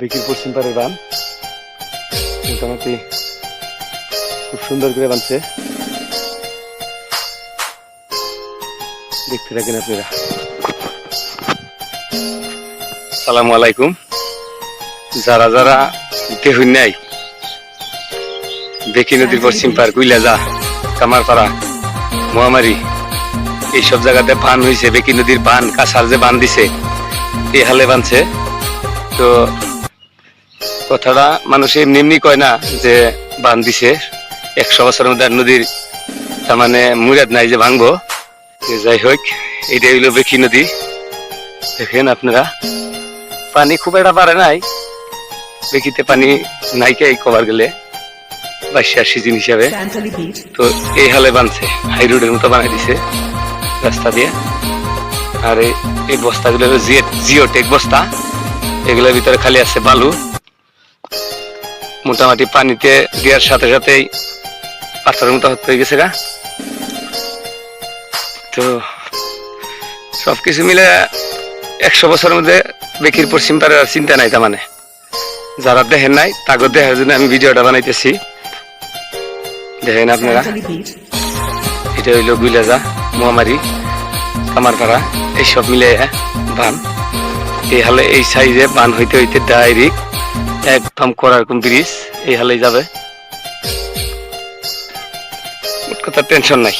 Bekir পশ্চিম পাড়ের বান মোটামুটি খুব সুন্দর করে বানছে দেখতে থাকেন আপনারা। সালামু আলাইকুম। যারা যারা দেখুন নাই, বেকি নদীর পশ্চিম পার কুইলা যা, কামারপাড়া, মহামারী, এইসব জায়গাতে বান হয়েছে বেকি নদীর বান কাঁসার যে বান দিছে এই হালে বানছে। তো কথাটা মানুষ এমনি এমনি কয় না যে বান দিছে। একশো বছরের মধ্যে আর নদীর তার মানে মুরাদ নাই যে ভাঙবো। যাই হোক এটা হইল বেকি নদী। দেখেন আপনারা পানি খুব একটা পারে নাই। বেকিতে পানি নাইকাই কভার গেলে? বাইশার সিজন হিসাবে। তো এই হালে বানছে হাই রোডের মতো বানাই দিছে রাস্তা দিয়ে। আর এই- বস্তাগুলো জিও টেক বস্তা। এগুলোর ভিতরে খালি আছে বালু। মোটামুটি পানিতে দেওয়ার সাথে সাথেই পাথরের মতো হয়ে গেছে গা। তো সবকিছু মিলে একশো বছরের মধ্যে বেকির পশ্চিম পারে আর চিন্তা নাই তার মানে। যারা দেখেন নাই তাগর দেখার জন্য আমি ভিডিওটা বানাইতেছি। দেখেন আপনারা, এটা হইল গুইলাজা, মহামারী, কামারপাড়া, এইসব মিলে বান। এই হালে এই সাইজে বান হইতে হইতে ডাইরেক্ট একদম করার কোন ব্রিজ এই হালে যাবে। কথা টেনশন নাই।